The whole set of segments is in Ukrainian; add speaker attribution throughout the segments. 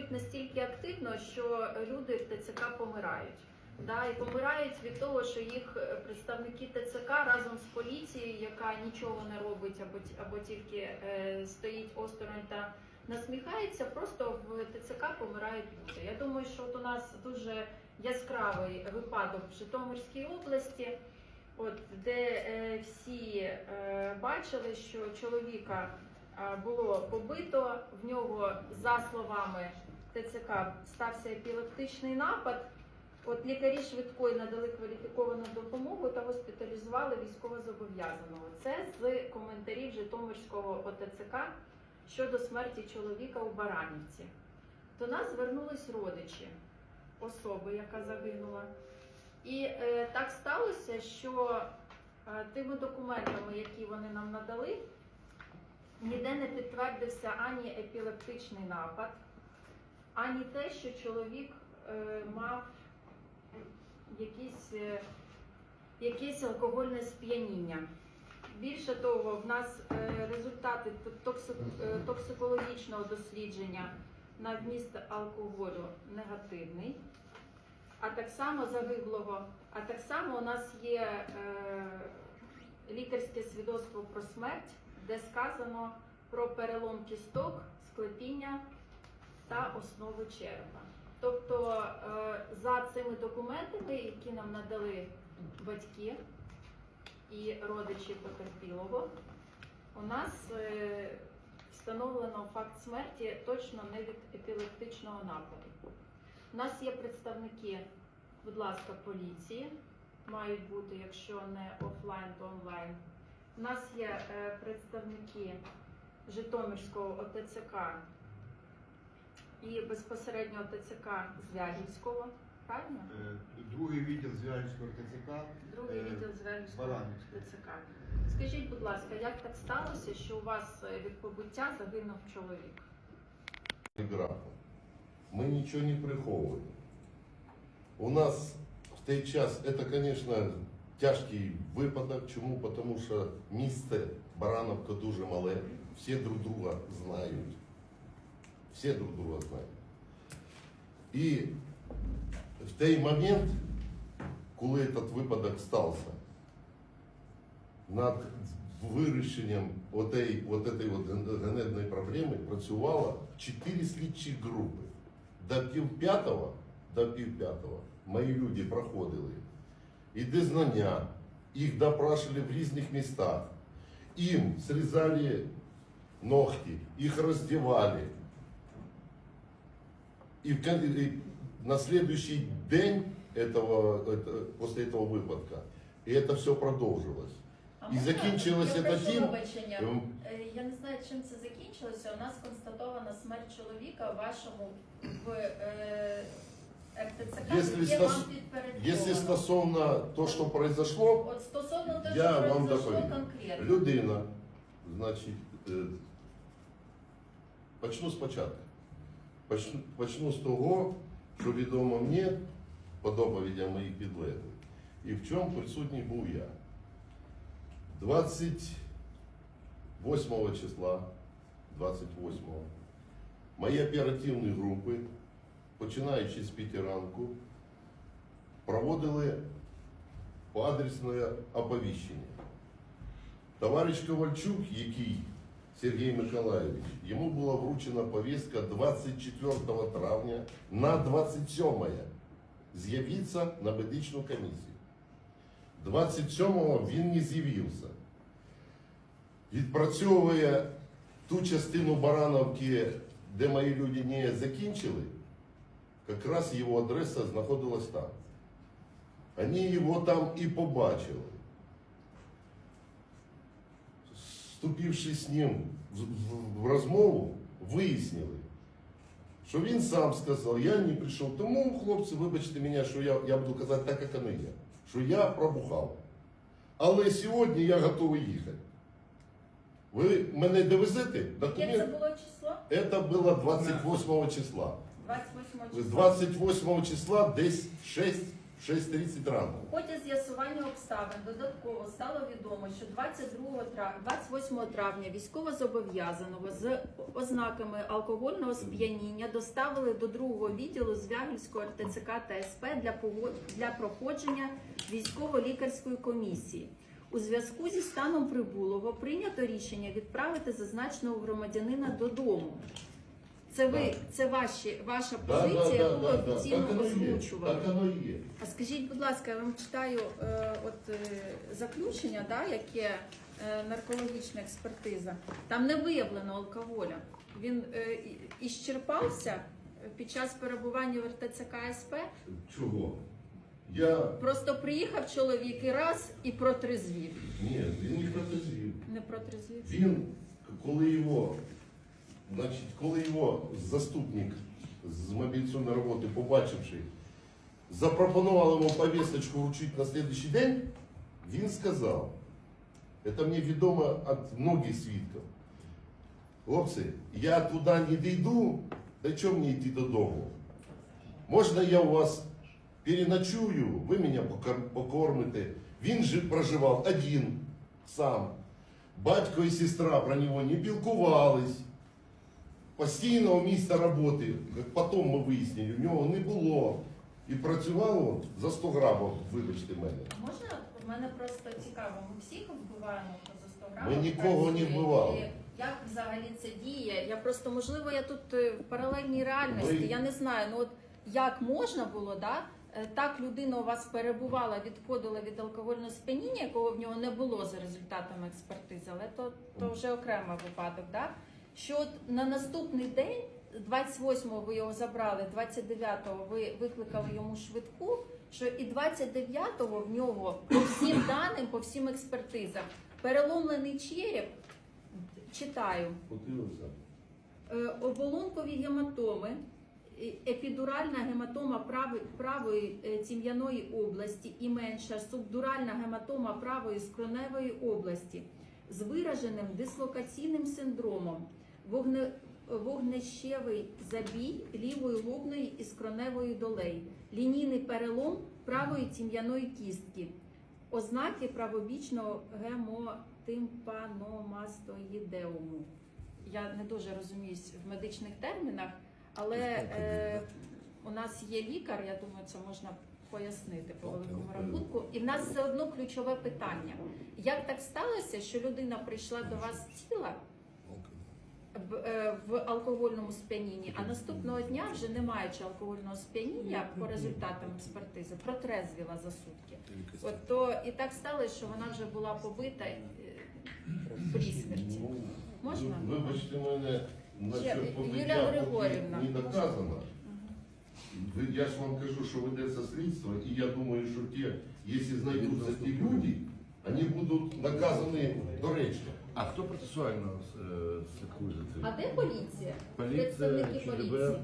Speaker 1: працюють настільки активно, що люди в ТЦК помирають. Да, і помирають від того, що їх е, представники ТЦК разом з поліцією, яка нічого не робить або, або тільки е, стоїть осторонь та насміхається, просто в ТЦК помирають люди. Я думаю, що от у нас дуже яскравий випадок в Житомирській області, от де е, всі е, бачили, що чоловіка е, було побито, в нього за словами ТЦК стався епілептичний напад. От лікарі швидкої надали кваліфіковану допомогу та госпіталізували військовозобов'язаного. Це з коментарів Житомирського ОТЦК щодо смерті чоловіка у Баранівці. До нас звернулись родичі особи, яка загинула. І е, так сталося, що е, тими документами, які вони нам надали, ніде не підтвердився ані епілептичний напад, ані те, що чоловік е, мав якісь, е, якесь алкогольне сп'яніння. Більше того, в нас е, результати е, токсикологічного дослідження на вміст алкоголю негативний, а так само загиблого. А так само у нас є е, лікарське свідоцтво про смерть, де сказано про перелом кісток, склепіння та основу черепа. Тобто е, за цими документами, які нам надали батьки і родичі потерпілого, у нас е, встановлено факт смерті точно не від епілептичного нападу. У нас є представники, будь ласка, поліції, мають бути, якщо не офлайн, то онлайн. У нас є е, представники Житомирського ОТЦК і безпосередньо ТЦК Звягільського, правильно?
Speaker 2: Е, Другий відділ Звягільського ТЦК.
Speaker 1: Другий
Speaker 2: Е,
Speaker 1: відділ Звягільського ТЦК. Скажіть, будь ласка, як так сталося, що у вас е, від побуття загинув чоловік?
Speaker 3: Ми нічого не приховуємо. У нас в той час, це, звісно, тяжкий випадок. Чому? Тому що місце Барановка дуже мале, всі друг друга знають. Всі друг друга знають. І в той момент, коли цей випадок стався, над вирішенням отей, от этой от ген- ганебної проблеми працювало чотири слідчі групи. До пів п'ятого, до пів п'ятого мої люди проходили і дізнання, їх допрашивали в різних містах. Їм срізали ногти, їх роздівали. И, в кон- и на следующий день этого, это- после этого выпадка, и это все продолжилось. І закінчилося
Speaker 1: Я прошу
Speaker 3: таким,
Speaker 1: вибачення.
Speaker 3: Ем,
Speaker 1: Е, Я не знаю, чим це закінчилося. У нас констатована смерть чоловіка вашому в е, РТЦК,
Speaker 3: Если
Speaker 1: яке
Speaker 3: стос-
Speaker 1: вам підпорядковано.
Speaker 3: Если стосовно то, що произошло,
Speaker 1: От стосовно того,
Speaker 3: Я
Speaker 1: що
Speaker 3: вам
Speaker 1: произошло
Speaker 3: доповім.
Speaker 1: конкретно.
Speaker 3: людина, значить, е, почну спочатку. Почну, почну з того, що відомо мені по доповідям моїх підлеглих, і в чому присутній був я. 28 числа, 28 мої оперативні групи, починаючи з 5 ранку, проводили по адресне оповіщення. Товариш Ковальчук, який Сергій Миколаївич, йому була вручена повістка 24 травня на 27 з'явитися на медичну комісію. 27-го він не з'явився. Відпрацьовує ту частину Барановки, де мої люди не закінчили, якраз його адреса знаходилась там. Вони його там і побачили. Вступивши з ним в, розмову, вияснили, що він сам сказав, я не прийшов. Тому, хлопці, вибачте мене, що я, я буду казати так, як воно є, що я пробухав. Але сьогодні я готовий їхати. Ви мене довезете?
Speaker 1: Яке це було число?
Speaker 3: Це було 28 числа.
Speaker 1: 28 числа.
Speaker 3: 28 числа десь 6, в 6.30 ранку.
Speaker 1: В ході з'ясування обставин додатково стало відомо, що 22 тра- 28 травня військовозобов'язаного з ознаками алкогольного сп'яніння доставили до другого відділу Звягільського РТЦК та СП для пого- для проходження військово-лікарської комісії. У зв'язку зі станом прибулого прийнято рішення відправити зазначеного громадянина додому. Це ви, це ваші, ваша
Speaker 3: Да,
Speaker 1: позиція,
Speaker 3: да,
Speaker 1: яку
Speaker 3: да,
Speaker 1: ви
Speaker 3: да, да.
Speaker 1: офіційно
Speaker 3: Так оно і є.
Speaker 1: озвучували.
Speaker 3: Так оно і є.
Speaker 1: А скажіть, будь ласка, я вам читаю е, от е, заключення, да, яке е, наркологічна експертиза. Там не виявлено алкоголя. Він е, і- іщерпався під час перебування в РТЦК СП.
Speaker 3: Чого? Я
Speaker 1: Просто приїхав чоловік і раз і протрезвів.
Speaker 3: ні, він не протезів.
Speaker 1: Не протрезвів.
Speaker 3: Він, коли його, значить, коли його заступник з мобілізаційної роботи, побачивши, запропонував йому повісточку вручити на слідчий день, він сказав, це мені відомо від многих свідків. Хлопці, я туди не дійду, та чого мені йти додому? Можна я у вас переночую, ви мене покормите. Він же проживав один сам. Батько і сестра про нього не пілкувались. Постійного місця роботи, як потім ми вияснили, у нього не було. І працював за 100 грамів, вибачте мене.
Speaker 1: Можна в мене просто цікаво. Ми всіх вбиваємо поза 100
Speaker 3: Ми нікого не вбивали.
Speaker 1: Як взагалі це діє? Я просто можливо я тут е, в паралельній реальності.
Speaker 3: Ви-
Speaker 1: Я не знаю. Ну от як можна було, да? е, Так людина у вас перебувала, відходила від алкогольного сп'яніння, якого в нього не було за результатами експертизи, але то, то вже окремий випадок. Да? Що от на наступний день, 28-го ви його забрали, 29-го ви викликали йому швидку, що і 29-го в нього по всім даним, по всім експертизам, переломлений череп, читаю, Е, оболонкові гематоми, е, епідуральна гематома прави- правої е, тім'яної області і менша субдуральна гематома правої скроневої області з вираженим дислокаційним синдромом, вогне, вогнещевий забій лівої лобної і скроневої долей, лінійний перелом правої тім'яної кістки, ознаки правобічного гемотимпаномастоїдеуму. Я не дуже розуміюсь в медичних термінах, але е, у нас є лікар, я думаю, це можна пояснити по великому рахунку. І в нас все одно ключове питання. Як так сталося, що людина прийшла до вас в, е, в алкогольному сп'янінні, а наступного дня, вже не маючи алкогольного сп'яніння по результатам експертизи, протрезвіла за сутки. От то і так сталося, що вона вже була побита е, при смерті.
Speaker 3: Ну,
Speaker 1: Можна?
Speaker 3: Вибачте мене,
Speaker 1: Ще,
Speaker 3: насчет побиття
Speaker 1: Юлія Григорівна.
Speaker 3: не доказано. Ви- Я ж вам кажу, що ведеться слідство, і я думаю, що ті, якщо знайдуться ті люди, вони будуть наказані доречно.
Speaker 4: А хто процесуально е, слідкує за цим?
Speaker 1: А де поліція?
Speaker 4: Поліція,
Speaker 1: Представники поліції.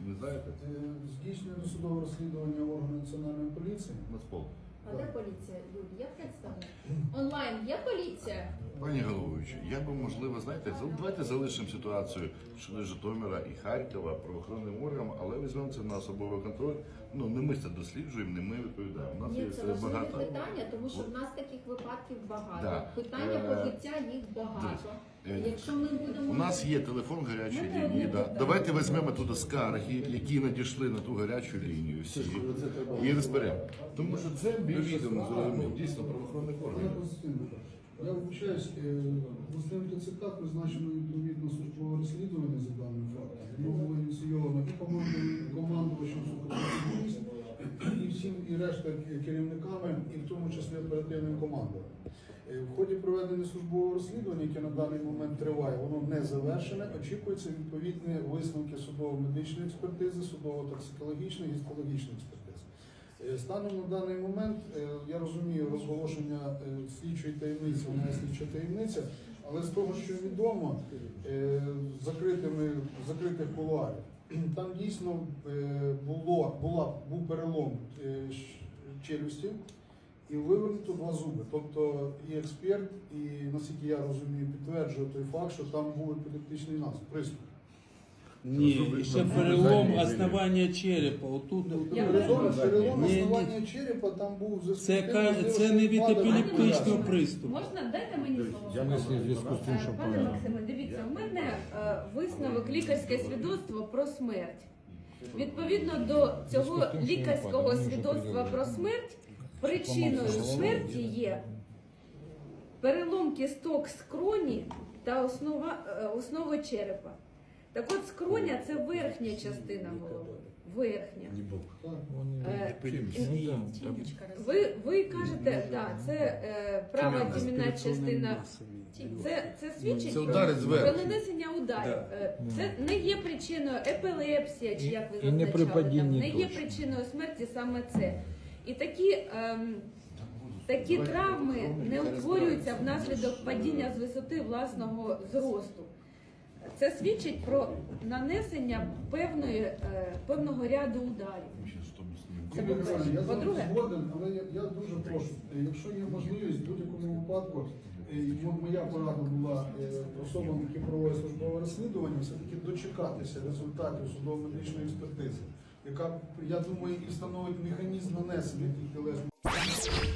Speaker 4: Не знаєте?
Speaker 5: Е, Здійснює досудове розслідування органу національної поліції.
Speaker 4: Нацпол.
Speaker 1: А де поліція? Люди, є представник? Онлайн є поліція?
Speaker 4: Пані головуючі, я би можливо, знаєте, давайте залишимо ситуацію щодо Житомира і Харкова правоохоронним органам, але візьмемо це на особовий контроль. Ну не ми це досліджуємо, не ми відповідаємо. У нас
Speaker 1: Ні,
Speaker 4: є
Speaker 1: це важливе
Speaker 4: багато.
Speaker 1: питання, тому що в нас таких випадків багато.
Speaker 4: Да.
Speaker 1: Питання
Speaker 4: Е,
Speaker 1: побиття їх багато.
Speaker 4: Е,
Speaker 1: Якщо ми будемо
Speaker 4: У нас є телефон гарячої лінії. Да. Давайте візьмемо туди скарги, які надійшли на ту гарячу лінію. Всі і розберемо. Тому що це відомо зрозуміло, дійсно правоохоронних органів.
Speaker 5: Я вибачаюсь, е, власним ТЦК призначено відповідно службове розслідування за даним фактом. Воно було ініційовано і командувачем сухопутних і всім, і решта керівниками, і в тому числі оперативним командою. Е, В ході проведення службового розслідування, яке на даний момент триває, воно не завершене. Очікуються відповідні висновки судово-медичної експертизи, судово-токсикологічної гістологічної експертизи. Е, Станом на даний момент е, я розумію розголошення слідчої таємниці, вона слідча таємниця, але з того, що відомо, закритими закритих кулуарів, там дійсно е, було була був перелом е, челюсті і вивернуто два зуби. Тобто і експерт, і наскільки я розумію, підтверджує той факт, що там був епілептичний насп, приступ.
Speaker 6: Ні, ще перелом основання черепа. Отут.
Speaker 1: Я
Speaker 5: Перелом, перелом
Speaker 6: Ні, ні.
Speaker 5: основання черепа там був
Speaker 6: Це, ка- це не від епілептичного приступу.
Speaker 1: Можна дайте мені слово?
Speaker 7: Я мислю, в зв'язку з тим, що
Speaker 8: Пане Максиме, дивіться, в мене е, висновок лікарське свідоцтво про смерть. Відповідно до цього лікарського свідоцтва про смерть, причиною смерті є перелом кісток скроні та основа, е, основи черепа. Так от скроня це верхня частина голови. Верхня. Е,
Speaker 7: Ну,
Speaker 8: Ви, ви кажете, так, це е, права тімінна частина. Це, це свідчить
Speaker 4: Це
Speaker 8: про,
Speaker 4: удари зверху.
Speaker 8: про нанесення ударів. Е, Це не є причиною епілепсія, чи як ви
Speaker 7: І не при
Speaker 8: зазначали, там,
Speaker 7: падінні
Speaker 8: не є
Speaker 7: точно.
Speaker 8: причиною смерті саме це. І такі, ем, такі травми не утворюються внаслідок падіння з висоти власного зросту. Це свідчить про нанесення певної, е, певного ряду ударів. Це по-перше.
Speaker 5: Я з вами
Speaker 8: По-друге,
Speaker 5: згоден, але я, я дуже прошу, е, якщо є можливість, в будь-якому випадку, і моя порада була е, особам, які проводять службове розслідування, все-таки дочекатися результатів судово-медичної експертизи, яка, я думаю, і встановить механізм нанесення тілесних